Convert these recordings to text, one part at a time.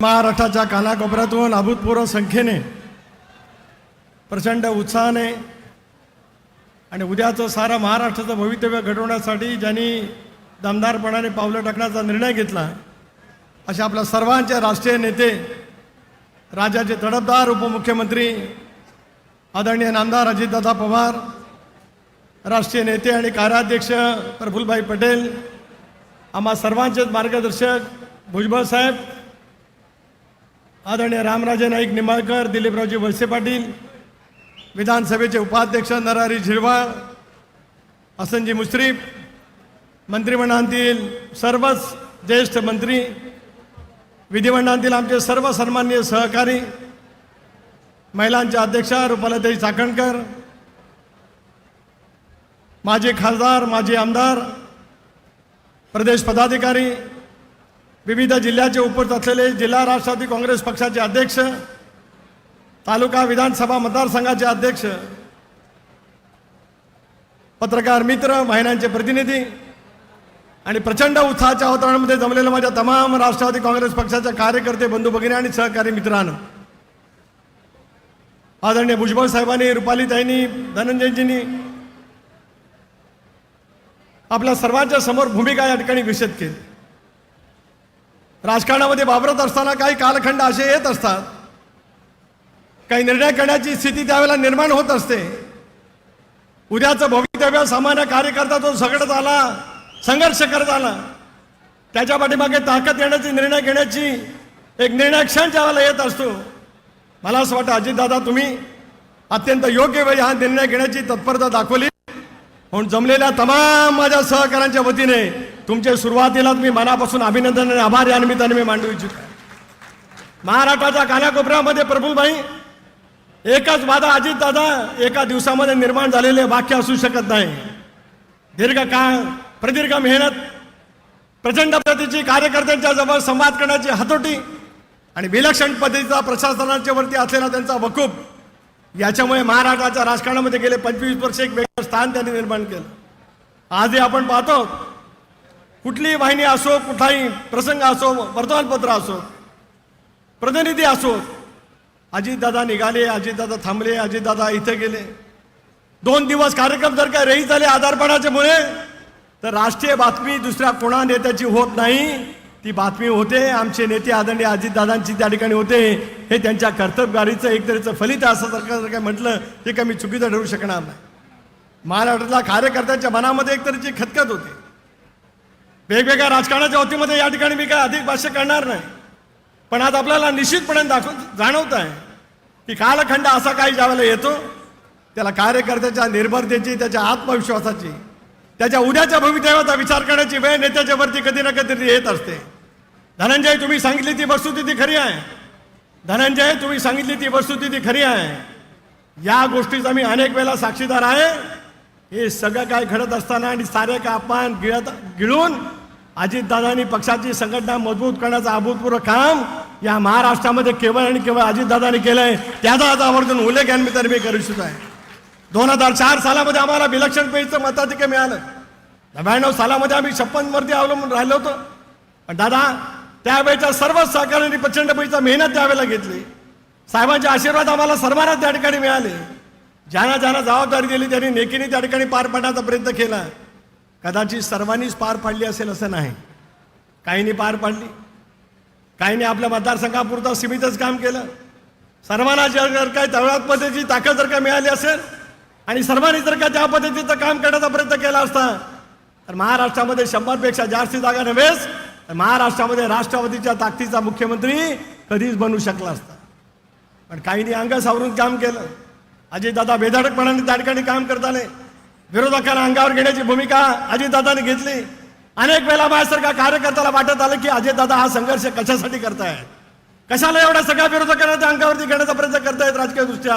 महाराष्ट्राच्या कानाकोपऱ्यातून अभूतपूर्व संख्येने प्रचंड उत्साहाने आणि उद्याचं सारा महाराष्ट्राचं भवितव्य घडवण्यासाठी ज्यांनी दमदारपणाने पावलं टाकण्याचा निर्णय घेतला अशा आपल्या सर्वांचे राष्ट्रीय नेते राज्याचे तडफदार उपमुख्यमंत्री आदरणीय नामदार अजितदादा पवार राष्ट्रीय नेते आणि कार्याध्यक्ष प्रफुल्लभाई पटेल आम्हा सर्वांचेच मार्गदर्शक भुजबळ साहेब आदरणीय रामराजे नाईक निंबाळकर दिलीपरावजी वळसे पाटील विधानसभेचे उपाध्यक्ष नरहरी झिरवाळ हसनजी मुश्रीफ मंत्रिमंडळातील सर्वच ज्येष्ठ मंत्री विधिमंडळातील आमचे सर्व सन्माननीय सहकारी महिलांच्या अध्यक्षा रुपालताई चाकणकर माजी खासदार माजी आमदार प्रदेश पदाधिकारी विविध जिल्ह्याचे उपस्थित असलेले जिल्हा राष्ट्रवादी काँग्रेस पक्षाचे अध्यक्ष तालुका विधानसभा मतदारसंघाचे अध्यक्ष पत्रकार मित्र महिलांचे प्रतिनिधी आणि प्रचंड उत्साहाच्या वातावरणामध्ये जमलेल्या माझ्या तमाम राष्ट्रवादी काँग्रेस पक्षाच्या कार्यकर्ते बंधू भगिनी आणि सहकारी मित्रांनो. आदरणीय भुजबळ साहेबांनी रुपालीताईंनी धनंजयजींनी आपल्या सर्वांच्या समोर भूमिका या ठिकाणी विषद केली. राजकारणामध्ये वावरत असताना काही कालखंड असे येत असतात. काही निर्णय करण्याची स्थिती त्यावेळेला निर्माण होत असते. उद्याचं भवितव्य सामान्य कार्यकर्ता तो झगडत आला संघर्ष करत आला. त्याच्या पाठीमागे ताकद येण्याची निर्णय घेण्याची एक निर्णय क्षण ज्यावेळेला येत असतो. मला असं वाटतं अजितदादा तुम्ही अत्यंत योग्य वेळी हा निर्णय घेण्याची तत्परता दाखवली. म्हणून जमलेल्या तमाम माझ्या सहकाऱ्यांच्या वतीने तुमच्या सुरुवातीलाच मी मनापासून अभिनंदन आणि आभार या निमित्ताने मी मांडू इच्छितो. महाराष्ट्राच्या कानाकोपऱ्यामध्ये प्रफुलभाई एकच वादा अजितदादा एका दिवसामध्ये निर्माण झालेले वाक्य असू शकत नाही. दीर्घकाळ प्रदीर्घ मेहनत प्रचंड पद्धतीची कार्यकर्त्यांच्या जवळ संवाद करण्याची हातोटी आणि विलक्षण पद्धतीचा प्रशासनाच्या वरती असलेला त्यांचा वकूफ याच्यामुळे महाराष्ट्राच्या राजकारणामध्ये गेले पंचवीस वर्ष एक वेगळं स्थान त्यांनी निर्माण केलं. आजही आपण पाहतो कुठलीही वाहिनी असो कुठलाही प्रसंग असो वर्तमानपत्र असो प्रतिनिधी असो अजितदादा निघाले अजितदादा थांबले अजितदादा इथे गेले. दोन दिवस कार्यक्रम जर का रही झाले आधारपणाच्यामुळे तर राष्ट्रीय बातमी दुसऱ्या कोणा नेत्याची होत नाही. ती बातमी होते आमचे नेते आदरणीय अजितदादांची त्या ठिकाणी होते. हे त्यांच्या कर्तव्यगारीचं एक तऱ्हेचं फलित असं जर का जर काय म्हटलं ते काय मी चुकीचं ठरू शकणार नाही. महाराष्ट्रातल्या कार्यकर्त्यांच्या मनामध्ये एक तऱ्हेची खतखत होती. वेगवेगळ्या राजकारणाच्या वतीमध्ये या ठिकाणी मी काय अधिक भाष्य करणार नाही. पण आज आपल्याला निश्चितपणे दाखव जाणवत आहे की कालखंड असा काही ज्यावेळेला येतो त्याला कार्यकर्त्याच्या निर्भरतेची त्याच्या आत्मविश्वासाची त्याच्या उद्याच्या भवितव्याचा विचार करण्याची वेळ नेत्याच्या वरती कधी ना कधी येत असते. धनंजय तुम्ही सांगितली ती वस्तुस्थिती खरी आहे. धनंजय तुम्ही सांगितली ती वस्तुस्थिती खरी आहे. या गोष्टीचा मी अनेक वेळा साक्षीदार आहे. हे सगळं काय घडत असताना आणि सारे का अपमान गिळत गिळून अजितदादांनी पक्षाची संघटना मजबूत करण्याचं अभूतपूर्व काम या महाराष्ट्रामध्ये केवळ आणि केवळ अजितदादांनी केलंय. त्याचा आज आवर्जून उल्लेख यांनी मी करू इच्छित आहे. दोन हजार चार सालामध्ये आम्हाला विलक्षण पेढीचं मताधिक्य मिळालं. नव्याण्णव सालामध्ये आम्ही छप्पनवरती अवलंबून राहिलो होतो. पण दादा त्यावेळेच्या सर्व सहकार्यांनी प्रचंड पैसा मेहनत त्यावेळेला घेतली. साहेबांचे आशीर्वाद आम्हाला सर्वांना त्या ठिकाणी मिळाले. ज्यांना ज्यांना जबाबदारी दिली त्यांनी नेकीने त्या ठिकाणी पार पाडण्याचा प्रयत्न केला. कदाचित सर्वांनीच पार पाडली असेल असं नाही. काहींनी पार पाडली. काहींनी आपल्या मतदारसंघापुरतं सीमितच काम केलं. सर्वांना जर जर तळात पद्धतीची ताकद जर का मिळाली असेल आणि सर्वांनी जर का त्या पद्धतीचं काम करण्याचा प्रयत्न केला असता तर महाराष्ट्रामध्ये शंभरपेक्षा जास्त जागा नव्हेच तर महाराष्ट्रामध्ये राष्ट्रवादीच्या ताकदीचा मुख्यमंत्री कधीच बनू शकला असता. पण काहींनी अंग सावरून काम केलं. अजितदादा बेधाडकपणाने त्या ठिकाणी काम करताना विरोधकांना अंगावर घेण्याची भूमिका अजितदादाने घेतली. अनेक वेळा माझ्यासारख्या कार्यकर्त्याला वाटत आलं की अजितदादा हा संघर्ष कशासाठी करतायत? कशाला एवढ्या सगळ्या विरोधकांना त्या अंगावरती घेण्याचा प्रयत्न करतायत राजकीय दृष्ट्या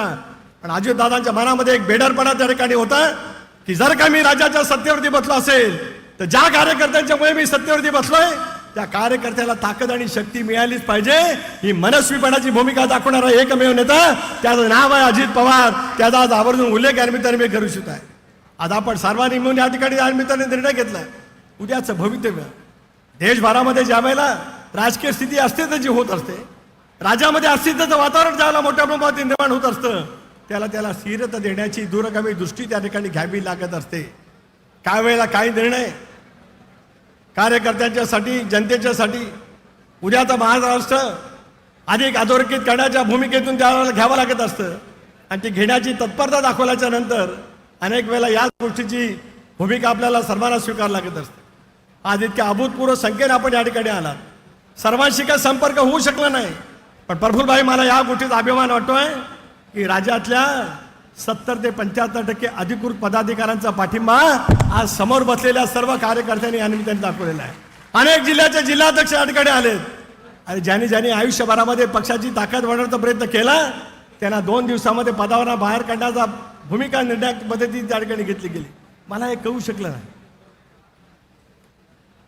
पण अजितदादांच्या मनामध्ये एक बेडरपणा त्या ठिकाणी होता की जर का मी राज्याच्या सत्तेवरती बसलो असेल तर ज्या कार्यकर्त्यांच्यामुळे मी सत्तेवरती बसलोय त्या कार्यकर्त्याला ताकद आणि शक्ती मिळालीच पाहिजे. ही मनस्वीपणाची भूमिका दाखवणारा एकमेव नेता त्याचं नाव आहे अजित पवार. त्याचा आज आवर्जून उल्लेख या निमित्ताने मी करू इच्छित आहे. आज आपण सर्वांनी मिळून या ठिकाणी या निमित्ताने निर्णय घेतलाय उद्याचं भवितव्य. देशभरामध्ये ज्या वेळेला राजकीय स्थिती अस्तित्वाची होत असते राज्यामध्ये अस्तित्वाचं वातावरण ज्याला मोठ्या प्रमाणात निर्माण होत असतं त्याला त्याला स्थिरता देण्याची दूरगामी दृष्टी त्या ठिकाणी घ्यावी लागत असते. काय वेळेला काही निर्णय? कार्यकर्त्यांच्यासाठी जनतेच्यासाठी उद्याचं महाराष्ट्र अधिक अधोरेखित करण्याच्या भूमिकेतून त्याला घ्यावं लागत असतं. आणि ती घेण्याची तत्परता दाखवल्याच्या नंतर अनेक वेळेला याच गोष्टीची भूमिका आपल्याला सर्वांना स्वीकार लागत असते. आज इतक्या अभूतपूर्व संख्येने आपण या ठिकाणी आलात. सर्वांशी काय संपर्क होऊ शकला नाही. पण प्रफुल्लभाई मला या गोष्टीचा अभिमान वाटतोय. की राज्यातल्या सत्तर ते पंच्याहत्तर टक्के अधिकृत पदाधिकाऱ्यांचा पाठिंबा आज समोर बसलेल्या सर्व कार्यकर्त्यांनी या निमित्ताने दाखवलेला आहे. अनेक जिल्ह्याचे जिल्हाध्यक्ष या ठिकाणी आलेत. आणि ज्यांनी ज्यांनी आयुष्यभरामध्ये पक्षाची ताकद वाढवण्याचा प्रयत्न केला त्यांना दोन दिवसामध्ये पदावरना बाहेर काढण्याचा भूमिका निर्णय पद्धती त्या ठिकाणी घेतली गेली. मला हे कळू शकलं नाही.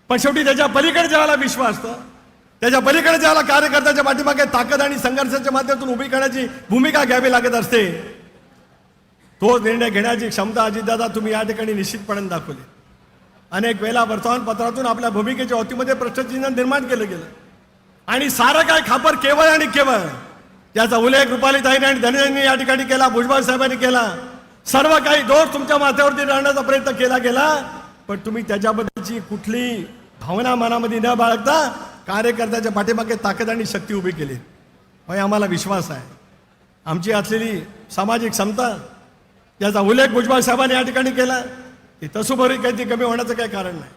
पण शेवटी त्याच्या पलीकडे जेव्हा विश्वास असतं. त्याच्या पलीकडे ज्याला कार्यकर्त्याच्या पाठीमागे ताकद आणि संघर्षाच्या माध्यमातून उभी करण्याची भूमिका घ्यावी लागत असते. तो निर्णय घेण्याची क्षमता अजितदादा तुम्ही या ठिकाणी निश्चितपणे दाखवली. अनेक वेळा वर्तमानपत्रातून आपल्या भूमिकेच्या वतीमध्ये प्रश्नचिन्ह निर्माण केलं गेलं. आणि सारं काय खापर केवळ आणि केवळ. याचा उल्लेख रुपालीताईने आणि धनंजयनी या ठिकाणी केला भुजबळ साहेबांनी केला. सर्व काही दोष तुमच्या माथ्यावरती राहण्याचा प्रयत्न केला गेला पण तुम्ही त्याच्याबद्दलची कुठली भावना मनामध्ये न बाळगता कार्यकर्त्याच्या पाठीमागे ताकद आणि शक्ती उभी केली. म्हणजे आम्हाला विश्वास आहे. आमची असलेली सामाजिक समता याचा उल्लेख भुजबळ साहेबांनी या ठिकाणी केला. ती तसुभरी काही ती कमी होण्याचं काही कारण नाही.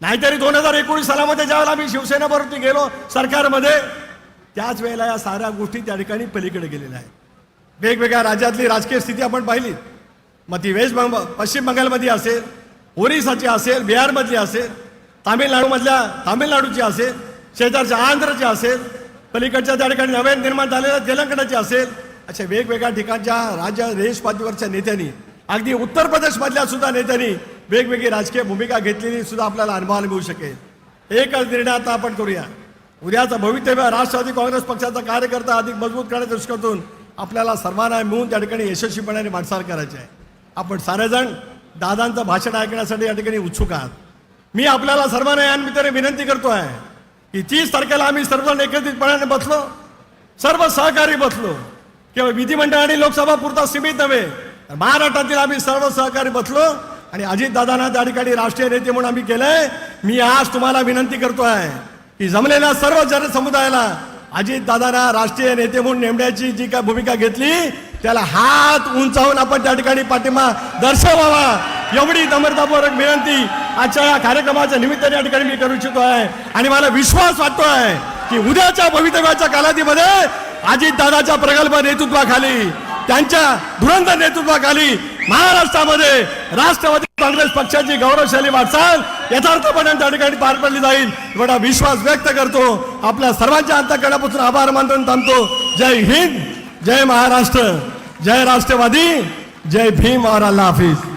नाहीतरी दोन हजार एकोणीस सालामध्ये ज्यावेळेला आम्ही शिवसेनेबरोबर गेलो सरकारमध्ये त्याच वेळेला या साऱ्या गोष्टी त्या ठिकाणी पलीकडे गेलेल्या आहेत. वेगवेगळ्या राज्यातली राजकीय स्थिती आपण पाहिली. मग ती वेस्ट बंग पश्चिम बंगालमध्ये असेल ओरिसाची असेल बिहारमधली असेल तामिळनाडूमधल्या तामिळनाडूची असेल शेजारच्या आंध्रची असेल पलीकडच्या त्या ठिकाणी नव्याने निर्माण झालेल्या तेलंगणाची असेल अशा वेगवेगळ्या ठिकाणच्या राज्य देशपातळीवरच्या नेत्यांनी अगदी उत्तर प्रदेशमधल्या सुद्धा नेत्यांनी वेगवेगळी राजकीय भूमिका घेतलेली सुद्धा आपल्याला अनुभवायला मिळू शकेल. एकच निर्णय आता आपण करूया. उद्याचं भवितव्य राष्ट्रवादी काँग्रेस पक्षाचा कार्यकर्ता अधिक मजबूत करण्याच्या दृष्टीतून आपल्याला सर्वांना मिळून त्या ठिकाणी यशस्वीपणाने वाटचाल करायची आहे. आपण सारेजण दादांचं भाषण ऐकण्यासाठी या ठिकाणी उत्सुक आहात. मी आपल्याला सर्वांना या निमित्ताने विनंती करतो आहे की तीस तारखेला आम्ही सर्वजण एकत्रितपणाने बसलो. सर्व सहकारी बसलो. केवळ विधिमंडळ आणि लोकसभा पुरता सीमित नव्हे तर महाराष्ट्रातील आम्ही सर्व सहकारी बसलो आणि अजितदादांना त्या ठिकाणी राष्ट्रीय नेते म्हणून आम्ही केलंय. मी आज तुम्हाला विनंती करतो आहे की जमलेल्या सर्व जनसमुदायाला अजितदादांना राष्ट्रीय नेते म्हणून नेमण्याची जी काय भूमिका घेतली त्याला हात उंचावून आपण त्या ठिकाणी पाठिंबा दर्शवावा. एवढी नम्रतापूर्वक विनंती आजच्या या कार्यक्रमाच्या निमित्ताने या ठिकाणी मी करू इच्छितो आहे. आणि मला विश्वास वाटतो आहे की उद्याच्या भवितव्याच्या कालावधीमध्ये अजितदादाच्या प्रगल्भ नेतृत्वाखाली त्यांच्या दुरंत नेतृत्वाखाली महाराष्ट्रामध्ये राष्ट्रवादी काँग्रेस पक्षाची गौरवशाली वाटचाल यथार्थपणे त्या ठिकाणी पार पडली जाईल. एवढा विश्वास व्यक्त करतो. आपल्या सर्वांच्या अंतकरणापासून आभार मानून थांबतो. जय हिंद जय महाराष्ट्र जय राष्ट्रवादी जय भीम और अल्लाह हाफिज.